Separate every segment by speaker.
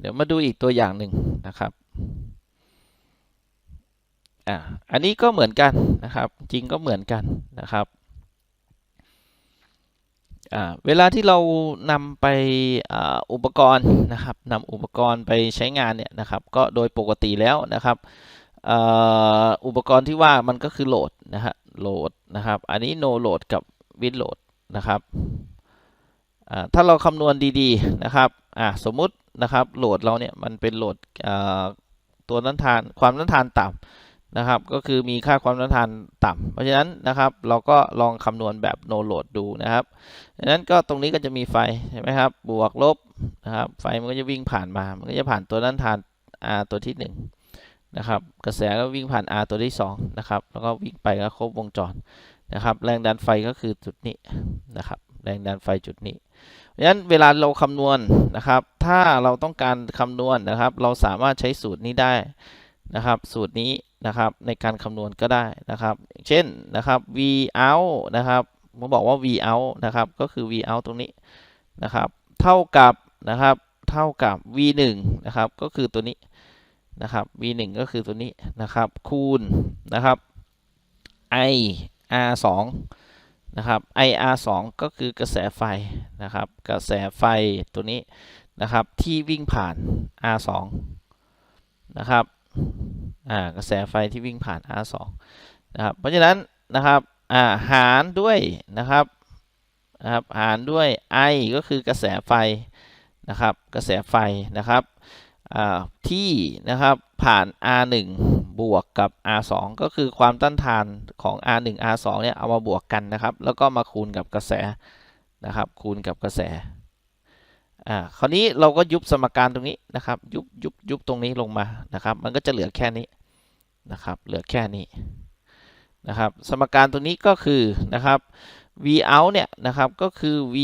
Speaker 1: เดี๋ยวมาดูอีกตัวอย่างหนึ่งนะครับอะอันนี้ก็เหมือนกันนะครับ จริงก็เหมือนกันนะครับอ่าเวลาที่เรานำไปอ,อุปกรณ์นะครับนำอุปกรณ์ไปใช้งานเนี่ยนะครับ ก็โดยปกติแล้วนะครับอ,อุปกรณ์ที่ว่ามันก็คือโหลดนะฮะโหลดนะครับ อันนี้ no load กับ with load นะครับอ่าถ้าเราคำนวณดีๆนะครับอ่าสมมุติ นะครับ โหลดเราเนี่ยมันเป็นโหลดตัวต้านทานความต้านทานต่ำนะครับ ก็คือมีค่าความต้านทานต่ำเพราะฉะนั้นนะครับ เราก็ลองคำนวณแบบ no load ดูนะครับดังนั้นก็ตรงนี้ก็จะมีไฟใช่ไหมครับ บวกลบนะครับไฟมันก็จะวิ่งผ่านมา มันก็จะผ่านตัวด้านทาน R ตัวที่ 1 นะครับ กระแสก็วิ่งผ่าน R ตัวที่ 2 นะครับ แล้วก็วิ่งไปก็ครบวงจรนะครับ แรงดันไฟก็คือจุดนี้นะครับ แรงดันไฟจุดนี้เพราะฉะนั้นเวลาเราคำนวณนะครับ ถ้าเราต้องการคำนวณนะครับ เราสามารถใช้สูตรนี้ได้นะครับ สูตรนี้นะครับในการคำนวณก็ได้นะครับ เช่นนะครับ V out นะครับผมบอกว่า v out นะครับก็คือ v out ตรงนี้นะครับ เท่ากับนะครับเท่ากับ v 1นะครับก็คือตัวนี้นะครับ v 1ก็คือตัวนี้นะครับคูณนะครับ i r 2 นะครับ i r 2ก็คือกระแสไฟนะครับ กระแสไฟตัวนี้นะครับที่วิ่งผ่าน r 2นะครับอ่ากระแสไฟที่วิ่งผ่าน r 2นะครับ เพราะฉะนั้นนะครับอ่าหารด้วยนะครับนะครับหารด้วย I ก็คือกระแสไฟนะครับ กระแสไฟนะครับอ่าที่นะครับผ่าน R1 บวกกับ R2 ก็คือความต้านทานของ R1 R2 เนี่ยเอามาบวกกันนะครับ แล้วก็มาคูณกับกระแสนะครับ คูณกับกระแสอ่าคราวนี้เราก็ยุบสมการตรงนี้นะครับ ยุบยุบยุบตรงนี้ลงมานะครับ มันก็จะเหลือแค่นี้นะครับ เหลือแค่นี้นะครับ สมการตัวนี้ก็คือนะครับ v out เนี่ยนะครับก็คือ v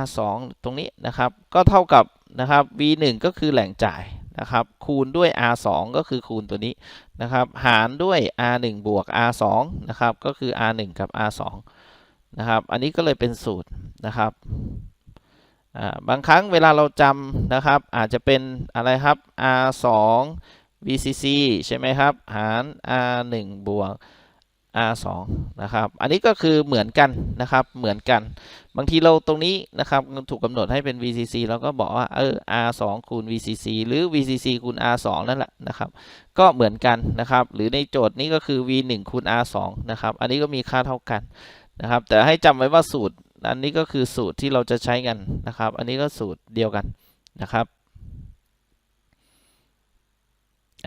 Speaker 1: r 2ตรงนี้นะครับ ก็เท่ากับนะครับ v 1ก็คือแหล่งจ่าย นะครับ คูณด้วย r 2ก็คือคูณตัวนี้นะครับ หารด้วย r 1บวก r 2นะครับ ก็คือ r 1กับ r 2นะครับ อันนี้ก็เลยเป็นสูตรนะครับบางครั้งเวลาเราจำนะครับ อาจจะเป็นอะไรครับ r 2 vcc ใช่ไหมครับ หาร r 1บวก R 2 นะครับ อันนี้ก็คือเหมือนกันนะครับ เหมือนกัน บางทีเราตรงนี้นะครับถูกกำหนดให้เป็น VCC เราก็บอกว่าเออ R 2 คูณ VCC หรือ VCC คูณ R 2 นั่นแหละนะครับ ก็เหมือนกันนะครับ หรือในโจทย์นี้ก็คือ V 1 คูณ R 2 นะครับ อันนี้ก็มีค่าเท่ากันนะครับ แต่ให้จำไว้ว่าสูตร อันนี้ก็คือสูตรที่เราจะใช้กันนะครับ อันนี้ก็สูตรเดียวกันนะครับ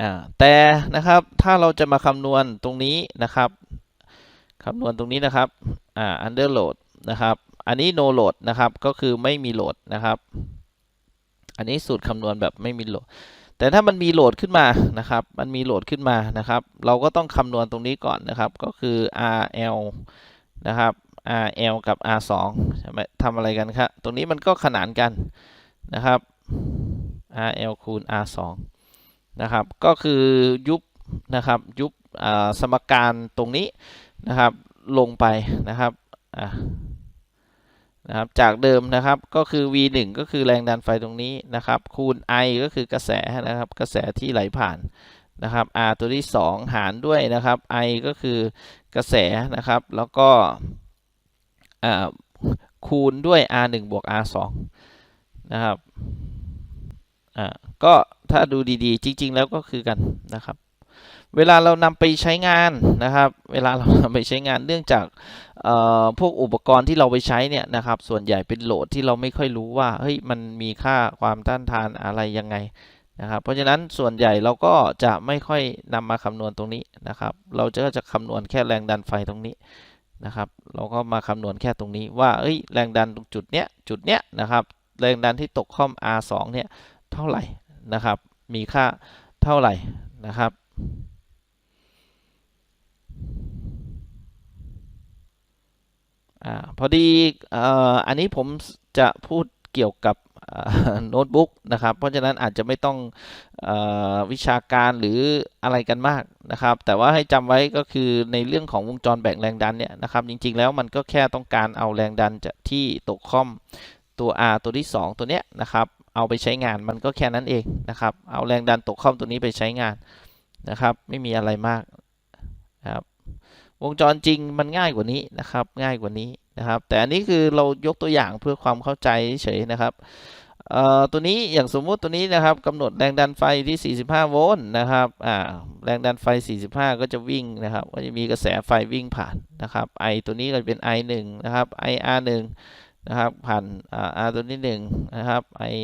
Speaker 1: อ่าแต่นะครับถ้าเราจะมาคำนวณตรงนี้นะครับ คำนวณตรงนี้นะครับอ่า under load นะครับ อันนี้ no load นะครับ ก็คือไม่มีโหลดนะครับ อันนี้สูตรคำนวณแบบไม่มีโหลด แต่ถ้ามันมีโหลดขึ้นมานะครับ มันมีโหลดขึ้นมานะครับ เราก็ต้องคำนวณตรงนี้ก่อนนะครับ ก็คือ RL นะครับ RL กับ R2 ใช่ไหมทำอะไรกันครับ ตรงนี้มันก็ขนานกันนะครับ RL คูณ R2 นะครับ ก็คือยุบนะครับ ยุบสมการตรงนี้ นะครับลงไปนะครับอะนะครับจากเดิมนะครับก็คือ V 1ก็คือแรงดันไฟตรงนี้นะครับ คูณ I ก็คือกระแสนะครับ กระแสที่ไหลผ่านนะครับ R ตัวที่ 2 หารด้วยนะครับ I ก็คือกระแสนะครับ แล้วก็คูณด้วย R 1บวก R 2นะครับอ่าก็ถ้าดูดีๆ จริง ๆ แล้วก็คือกันนะครับ เวลาเรานำไปใช้งานนะครับ เวลาเรานำไปใช้งานเนื่องจากพวกอุปกรณ์ที่เราไปใช้เนี่ยนะครับ ส่วนใหญ่เป็นโหลดที่เราไม่ค่อยรู้ว่าเฮ้ยมันมีค่าความต้านทานอะไรยังไงนะครับ เพราะฉะนั้นส่วนใหญ่เราก็จะไม่ค่อยนำมาคำนวณตรงนี้นะครับ เราจะจะคำนวณแค่แรงดันไฟตรงนี้นะครับ เราก็มาคำนวณแค่ตรงนี้ว่าเอ้ยแรงดันตรงจุดเนี้ยจุดเนี้ยนะครับแรงดันที่ตกข้อม R2 เนี่ยเท่าไหร่นะครับ มีค่าเท่าไหร่นะครับ อ่าพอดีอ่อันนี้ผมจะพูดเกี่ยวกับโน้ตบุ๊กนะครับ เพราะฉะนั้นอาจจะไม่ต้องอวิชาการหรืออะไรกันมากนะครับ แต่ว่าให้จำไว้ก็คือในเรื่องของวงจรแบ่งแรงดันเนี่ยนะครับ จริงๆแล้วมันก็แค่ต้องการเอาแรงดันจากที่ตกคอมตัว R ตัวที่ 2 ตัวเนี้ยนะครับ เอาไปใช้งานมันก็แค่นั้นเองนะครับ เอาแรงดันตกคอมตัวนี้ไปใช้งานนะครับ ไม่มีอะไรมากนะครับ วงจรจริงมันง่ายกว่านี้นะครับ ง่ายกว่านี้นะครับ แต่อันนี้คือเรายกตัวอย่างเพื่อความเข้าใจเฉยๆนะครับตัวนี้อย่างสมมุติตัวนี้นะครับกำหนดแรงดันไฟที่ 45 โวลต์นะครับแรงดันไฟ 45 ก็จะวิ่งนะครับก็จะมีกระแสไฟวิ่งผ่านนะครับ I ตัวนี้ก็จะเป็น I 1 นะครับ IR 1 นะครับผ่านอ่า R ตัวที่1นะครับ I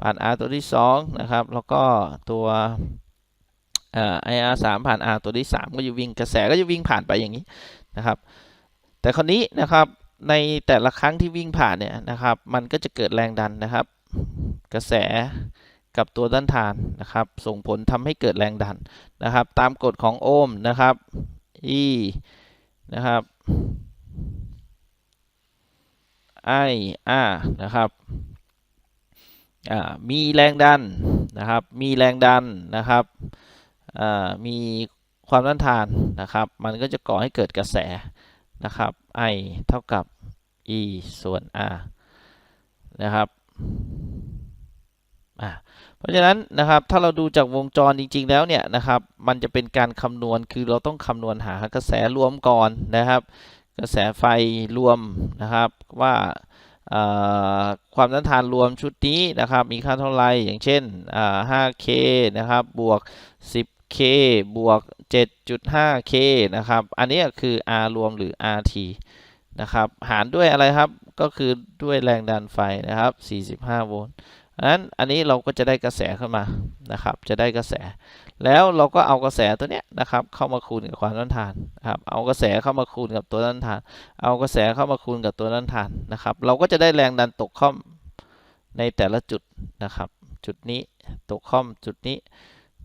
Speaker 1: ผ่าน R ตัวที่2นะครับแล้วก็ตัว อ่า IR 3ผ่าน R ตัวที่ 3 ก็จะวิ่งกระแสก็จะวิ่งผ่านไปอย่างนี้นะครับ แต่คราวนี้นะครับในแต่ละครั้งที่วิ่งผ่านเนี่ยนะครับ มันก็จะเกิดแรงดันนะครับ กระแสกับตัวต้านทานนะครับ ส่งผลทำให้เกิดแรงดันนะครับ ตามกฎของโอห์มนะครับ E นะครับ I R นะครับมีแรงดันนะครับ มีแรงดันนะครับ มีความต้านทานนะครับ มันก็จะก่อให้เกิดกระแสนะครับ I เท่ากับ E ส่วน R นะครับเพราะฉะนั้นนะครับถ้าเราดูจากวงจรจริง ๆ แล้วเนี่ยนะครับ มันจะเป็นการคำนวณคือเราต้องคำนวณหากระแสรวมก่อนนะครับ กระแสไฟรวมนะครับว่าความต้านทานรวมชุดนี้นะครับ มีค่าเท่าไหร่อย่างเช่น 5K นะครับบวก 10 k บวก 7.5K นะครับ อันนี้คือ R รวมหรือ RT นะครับ หารด้วยอะไรครับ ก็คือด้วยแรงดันไฟนะครับ 45 โวลต์อันนั้นอันนี้เราก็จะได้กระแสเข้ามานะครับ จะได้กระแส แล้วเราก็เอากระแสตัวเนี้ยนะครับ เข้ามาคูณกับความต้านทานนะครับ เอากระแสเข้ามาคูณกับตัวต้านทาน เอากระแสเข้ามาคูณกับตัวต้านทานนะครับ เราก็จะได้แรงดันตกค่อมในแต่ละจุดนะครับ จุดนี้ตกค่อมจุดนี้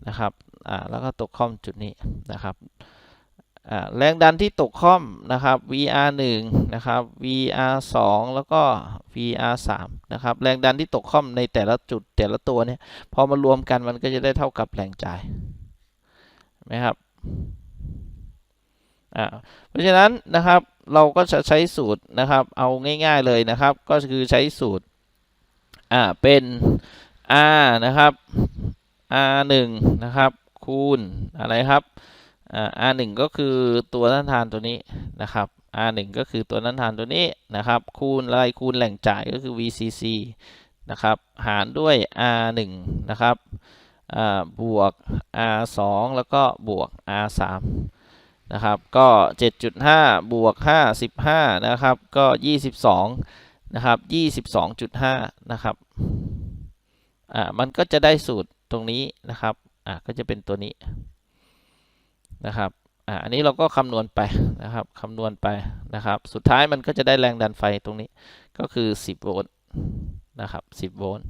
Speaker 1: นะครับ อ่าแล้วก็ตกค่อมจุดนี้นะครับอ่าแรงดันที่ตกค่อมนะครับ VR 1นะครับ VR 2แล้วก็ VR 3นะครับแรงดันที่ตกค่อมในแต่ละจุดแต่ละตัวเนี่ยพอมารวมกันมันก็จะได้เท่ากับแรงจ่ายนไหมครับอ่าเพราะฉะนั้นนะครับเราก็จะใช้สูตรนะครับเอาง่ายๆเลยนะครับ ก็คือใช้สูตรอ่าเป็น R นะครับ R 1นะครับ คูณอะไรครับอ่า R 1 ก็คือตัวต้านทานตัวนี้นะครับ R 1 ก็คือตัวต้านทานตัวนี้นะครับ คูณอะไรคูณแหล่งจ่ายก็คือ VCC นะครับ หารด้วย R 1 นะครับอ่าบวก R 2 แล้วก็บวก R 3 นะครับ ก็ 7.5 บวก 5 15 นะครับ ก็ 22 นะครับ 22.5 นะครับ อ่า มันก็จะได้สูตรตรงนี้นะครับ อะก็จะเป็นตัวนี้นะครับอะอันนี้เราก็คำนวณไปนะครับคำนวณไปนะครับ สุดท้ายมันก็จะได้แรงดันไฟตรงนี้ก็คือ 10 โวลต์นะครับ 10 โวลต์